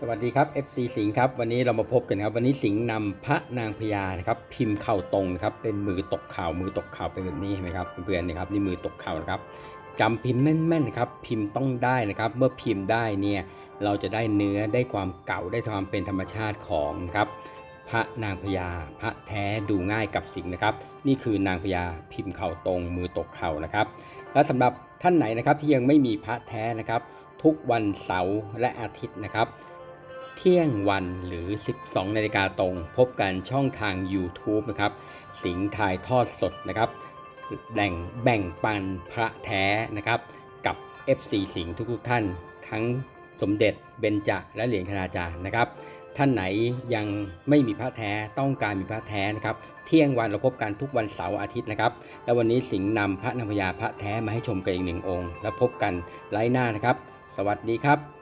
สวัสดีครับ FC สิงห์ครับ วันนี้เรามาพบกันครับ วันนี้สิงห์นำพระนางพญานะครับ พิมพ์เข่าตรงนะครับ เป็นมือตกเข่ามือตกเข่าเป็นแบบนี้เห็นไหมครับเพื่อนๆนะครับนี่มือตกเข่านะครับจำพิมพ์แม่นๆนะครับพิมพ์ต้องได้นะครับ เมื่อพิมพ์ได้เนี่ยเราจะได้เนื้อได้ความเก่าได้ความเป็นธรรมชาติของครับพระนางพญาพระแท้ดูง่ายกับสิงห์นะครับ นี่คือนางพญาพิมพ์เข่าตรงมือตกเข่านะครับ และสำหรับท่านไหนนะครับที่ยังไม่มีพระแท้นะครับ ทุกวันเสาร์และอาทิตย์นะครับ เที่ยงวันหรือ 12 นาฬิกาตรง พบกันช่องทาง YouTube นะครับ สิงห์ถ่ายทอดสดนะครับแบ่งแบ่งปันพระแท้นะครับ กับ FC สิงห์ทุกๆท่าน ทั้งสมเด็จเบญจและเหรียญคณาจารย์นะครับ ท่านไหนยังไม่มีพระแท้ต้องการมีพระแท้นะครับ เที่ยงวันเราพบกันทุกวันเสาร์อาทิตย์นะครับ แล้ววันนี้สิงห์นำพระนางพญาพระแท้มาให้ชมกันอีกหนึ่งองค์ แล้วพบกันไลฟ์หน้านะครับ สวัสดีครับ